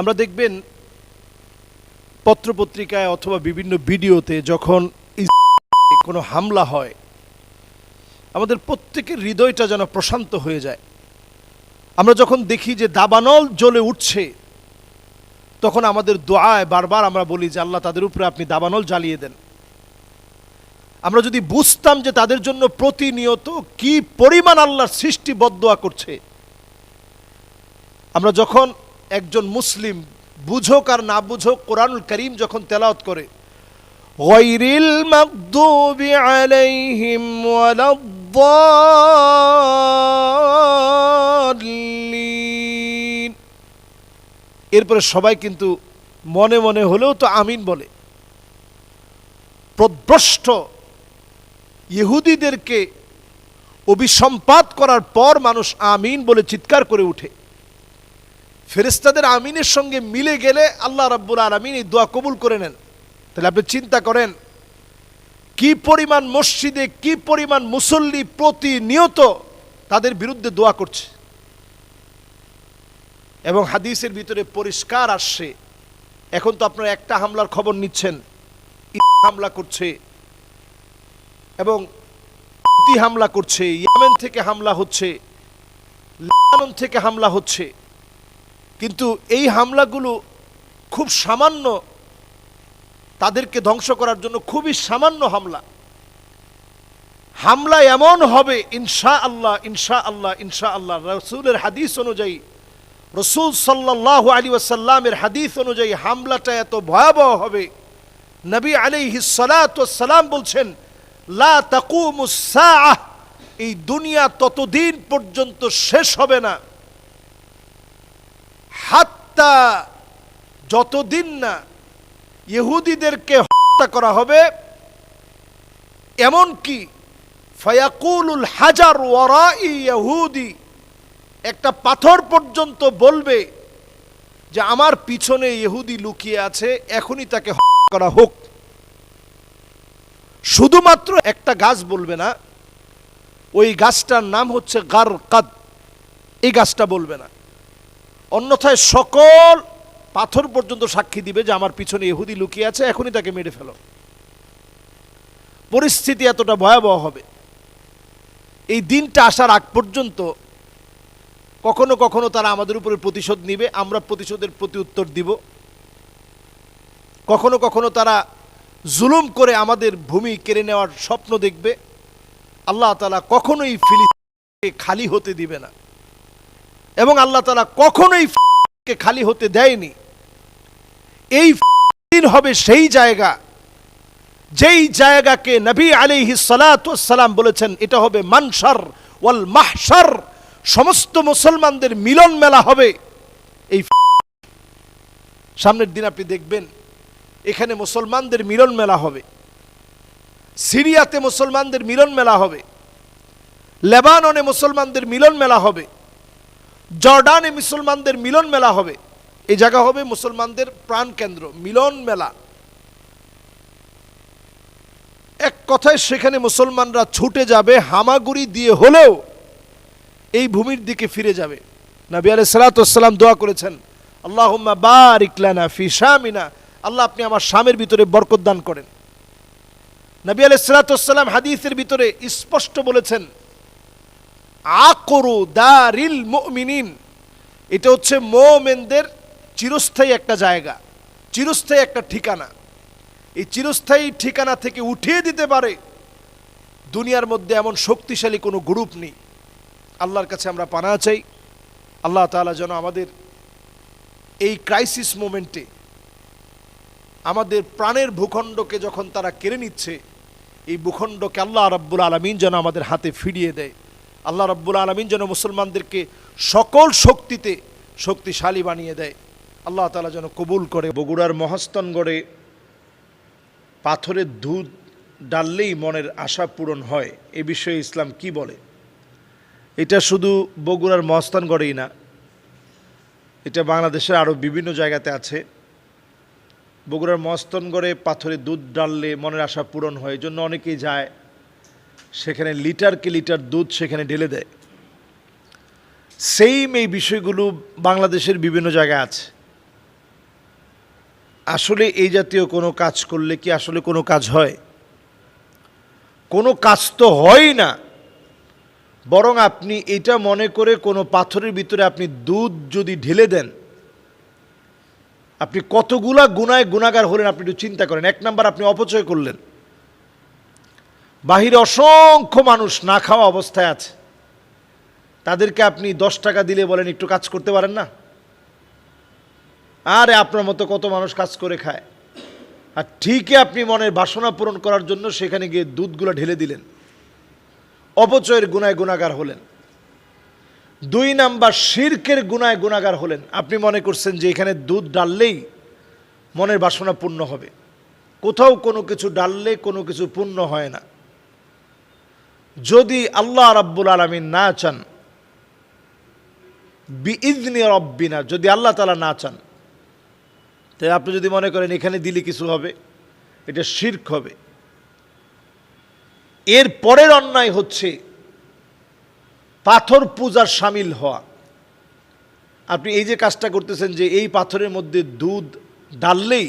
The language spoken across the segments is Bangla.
আমরা দেখবেন পত্রপত্রিকায় অথবা বিভিন্ন ভিডিওতে যখন কোনো হামলা হয়, আমাদের প্রত্যেকের হৃদয়টা যেন প্রশান্ত হয়ে যায়। আমরা যখন দেখি যে দাবানল জ্বলে উঠছে, তখন আমাদের দোয়ায় বারবার আমরা বলি যে, আল্লাহ, তাদের উপরে আপনি দাবানল জ্বালিয়ে দেন। আমরা যদি বুঝতাম যে তাদের জন্য প্রতিনিয়ত কি পরিমাণ আল্লাহর সৃষ্টি বদোয়া করছে, আমরা যখন একজন মুসলিম, বুঝোক আর না বুঝোক, কোরআনুল করিম যখন তেলাওত করে গৈরিল মাগদুবি আলাইহিম ওয়ালাদ-দাল্লিন। এরপরে সবাই কিন্তু মনে মনে হলেও তো আমিন বলে। প্রভ্রষ্ট ইহুদিদেরকে অভিসম্পাত করার পর মানুষ আমিন বলে চিৎকার করে উঠে। ফেরেস্তাদের আমিনের সঙ্গে মিলে গেলে আল্লাহ রাব্বুল আলমিন এই দোয়া কবুল করে নেন। তাহলে আপনি চিন্তা করেন, কি পরিমাণ মসজিদে, কি পরিমাণ মুসল্লি প্রতিনিয়ত তাদের বিরুদ্ধে দোয়া করছে? এবং হাদিসের ভিতরে পরিষ্কার আসছে, এখন তো আপনারা একটা হামলার খবর নিচ্ছেন হামলা করছে, এবং হামলা করছে, ইয়েমেন থেকে হামলা হচ্ছে, লেবানন থেকে হামলা হচ্ছে। কিন্তু এই হামলাগুলো খুব সামান্য, তাদেরকে ধ্বংস করার জন্য খুবই সামান্য হামলা। হামলা এমন হবে ইনশা আল্লাহ ইনশা আল্লাহ ইনশা আল্লাহ রসুলের হাদিস অনুযায়ী, রসুল সাল্লাহ আলী ওয়াসাল্লামের হাদিস অনুযায়ী হামলাটা এত ভয়াবহ হবে। নবী আলী সালাম বলছেন, লা তাকুমুসাহ এই দুনিয়া ততদিন পর্যন্ত শেষ হবে না। হাত্তা, যতদিন না ইহুদিদেরকে হত্যা করা হবে এমন কি ফয়াকুলুল হাজার ওয়ারা ইহুদি, একটা পাথর পর্যন্ত বলবে যে আমার পিছনে ইহুদি লুকিয়ে আছে, এখনই তাকে হত্যা করা হোক। শুধুমাত্র একটা গাছ বলবে না, ওই গাছটার নাম হচ্ছে গার কাদ এই গাছটা বলবে না। অন্যথায় সকল পাথর পর্যন্ত সাক্ষী দিবে যে আমার পিছনে ইহুদি লুকিয়ে আছে, এখনই তাকে মেরে ফেলো। পরিস্থিতি এতটা ভয়াবহ হবে। এই দিনটা আসার আগ পর্যন্ত কখনো কখনো তারা আমাদের উপরে প্রতিশোধ নিবে, আমরা প্রতিশোধের প্রতি উত্তর দিব। কখনো কখনো তারা জুলুম করে আমাদের ভূমি কেড়ে নেওয়ার স্বপ্ন দেখবে। আল্লাহ তালা কখনোই ফিলিস্তিনকে খালি হতে দিবে না। এবং আল্লাহ তালা কখনোই কে খালি হতে দেয়নি। এই ফিলিস্তিন হবে সেই জায়গা, যেই জায়গাকে নবী আলিহি সালাম বলেছেন, এটা হবে মানসার ওয়াল মাহসার সমস্ত মুসলমানদের মিলন মেলা হবে এই সামনের দিন আপনি দেখবেন, এখানে মুসলমানদের মিলন মেলা হবে, সিরিয়াতে মুসলমানদের মিলন মেলা হবে, লেবাননে মুসলমানদের মিলন মেলা হবে জর্ডানে মুসলমানদের মিলন মেলা হবে। এই জায়গা হবে মুসলমানদের প্রাণ কেন্দ্র, মিলন মেলা। এক কথায় সেখানে মুসলমানরা ছুটে যাবে, হামাগুড়ি দিয়ে হলেও এই ভূমির দিকে ফিরে যাবে। নবী আলাই সালাতাম দোয়া করেছেন আল্লাহ বারিকলানা ফি শামিনা। আল্লাহ আপনি আমার স্বামীর ভিতরে বরকত দান করেন। নবী আলাই সালাতাম হাদিসের ভিতরে স্পষ্ট বলেছেন আকরু দারিল মুমিনিন। এটা হচ্ছে মোমেনদের চিরস্থায়ী একটা জায়গা, চিরস্থায়ী একটা ঠিকানা। এই চিরস্থায়ী ঠিকানা থেকে উঠিয়ে দিতে পারে দুনিয়ার মধ্যে এমন শক্তিশালী কোনো গ্রুপ নেই। আল্লাহর কাছে আমরা পানা চাই, আল্লাহ তালা যেন আমাদের এই ক্রাইসিস মোমেন্টে আমাদের প্রাণের ভূখণ্ডকে যখন তারা কেড়ে নিচ্ছে, এই ভূখণ্ডকে আল্লাহ রব্বুল আলমিন যেন আমাদের হাতে ফিরিয়ে দেয়। আল্লাহ রব্বুল আলমিন যেন মুসলমানদেরকে সকল শক্তিতে শক্তিশালী বানিয়ে দেয়। আল্লাহ তালা যেন কবুল করে। বগুড়ার মহাস্তনগড়ে পাথরের দুধ ডাললেই মনের আশা পূরণ হয়। এ বিষয়ে ইসলাম কি বলে? এটা শুধু বগুড়ার মহস্তানগড়েই না, এটা বাংলাদেশের আরও বিভিন্ন জায়গাতে আছে। বগুড়ার মহস্তনগড়ে পাথরে দুধ ডাললে মনের আশা পূরণ হয় জন্য অনেকেই যায়। সেখানে লিটারকে লিটার দুধ সেখানে ঢেলে দেয়। সেইম এই বিষয়গুলো বাংলাদেশের বিভিন্ন জায়গায় আছে। আসলে এই জাতীয় কোনো কাজ করলে কি আসলে কোনো কাজ হয়? কোনো কাজ তো হয় না। বরং আপনি এটা মনে করে কোনো পাথরের ভিতরে আপনি দুধ যদি ঢেলে দেন, আপনি কতগুলা গুনায় গুণাগার হলেন আপনি একটু চিন্তা করেন। এক নাম্বার আপনি অপচয় করলেন। বাহিরে অসংখ্য মানুষ না খাওয়া অবস্থায় আছে। তাদেরকে আপনি দশ টাকা দিলে বলেন, একটু কাজ করতে পারেন না? আরে, আপনার মতো কত মানুষ কাজ করে খায়। আর ঠিকই আপনি মনের বাসনা পূরণ করার জন্য সেখানে গিয়ে দুধগুলো ঢেলে দিলেন। অপচয়ের গুনায় গুণাগার হলেন। দুই নাম্বার, শির্কের গুনায় গুণাগার হলেন। আপনি মনে করছেন যে এখানে দুধ ডাললেই মনের বাসনা পূর্ণ হবে। কোথাও কোনো কিছু ডাললে কোনো কিছু পূর্ণ হয় না। যদি আল্লাহ রাব্বুল আলমিন না চান বিইজনি রব্বিনা, যদি আল্লাহ তালা না চান তাই আপনি যদি মনে করেন এখানে দিলে কিছু হবে, এটা শির্ক হবে। এর পরের অন্যায় হচ্ছে পাথর পূজার সামিল হওয়া। আপনি এই যে কাজটা করতেছেন যে এই পাথরের মধ্যে দুধ ডাললেই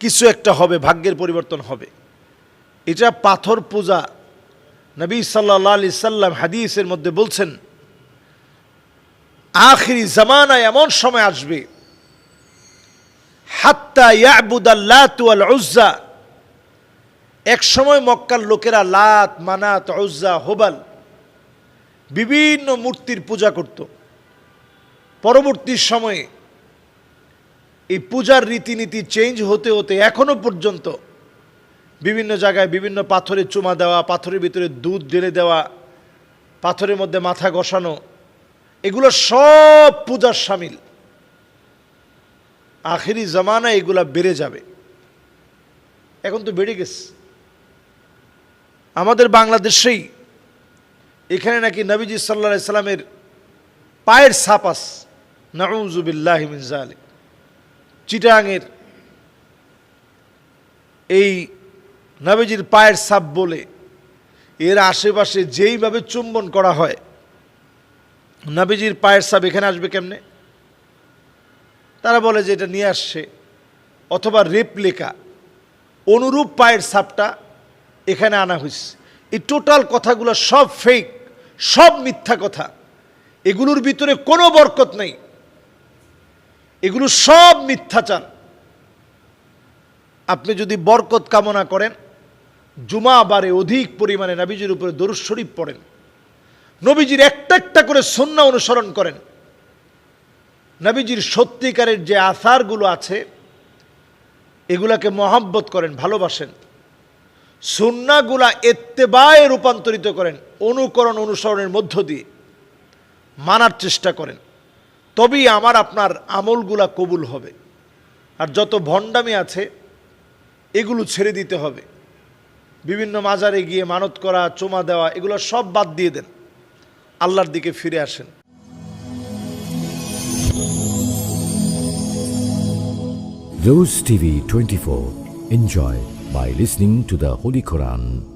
কিছু একটা হবে, ভাগ্যের পরিবর্তন হবে। এটা পাথর পূজা নবী সাল্লাহ আলি সাল্লাম হাদিসের মধ্যে বলছেন, আখিরি জামানায় এমন সময় আসবে, হাত্তা এক সময় মক্কার লোকেরা লাত, মানাত, উজ্জা, হোবাল বিভিন্ন মূর্তির পূজা করত। পরবর্তী সময়ে এই পূজার রীতিনীতি চেঞ্জ হতে হতে এখনও পর্যন্ত বিভিন্ন জায়গায় বিভিন্ন পাথরে চুমা দেওয়া, পাথরের ভিতরে দুধ ঢেলে দেওয়া, পাথরের মধ্যে মাথা ঘষানো, এগুলো সব পূজার সামিল। আখেরি জামানা এগুলা বেড়ে যাবে। এখন তো বেড়ে গেছে। আমাদের বাংলাদেশেই এখানে নাকি নবীজি সাল্লা সাল্লামের পায়ের সাপাস নাউজুবিল্লাহ মিনজালে চিটাঙের এই নবীজির পায়ের সাপ বলে। এর আশেপাশে যেইভাবে চুম্বন করা হয়, নবীজির পায়ের সাপ এখানে আসবে কেমনে? তারা বলে যে এটা নিয়ে আসছে। অথবা রেপ্লিকা অনুরূপ পায়ের সাপটা এখানে আনা হয়েছে। এই টোটাল কথাগুলো সব ফেক সব মিথ্যা কথা। এগুলোর ভিতরে কোনো বরকত নেই। এগুলো সব মিথ্যাচার। আপনি যদি বরকত কামনা করেন জুমা বারে অধিক পরিমাণে নবীজির উপরে দরুদ শরীফ পড়েন। নবীজির একটা একটা করে সন্না অনুসরণ করেন। নবীজির সত্যিকারের যে আসারগুলো আছে, এগুলাকে মহাব্বত করেন, ভালোবাসেন। সুন্নাগুলা এত্তেবায় রূপান্তরিত করেন, অনুকরণ অনুসরণের মধ্য দিয়ে মানার চেষ্টা করেন। তবেই আমার, আপনার আমলগুলা কবুল হবে। আর যত ভণ্ডামি আছে, এগুলো ছেড়ে দিতে হবে। বিভিন্ন মাজারে গিয়ে মানত করা, চুমা দেওয়া, এগুলো সব বাদ দিয়ে দেন আল্লাহর দিকে ফিরে আসেন Rose TV 24. Enjoy by listening to the Holy Quran.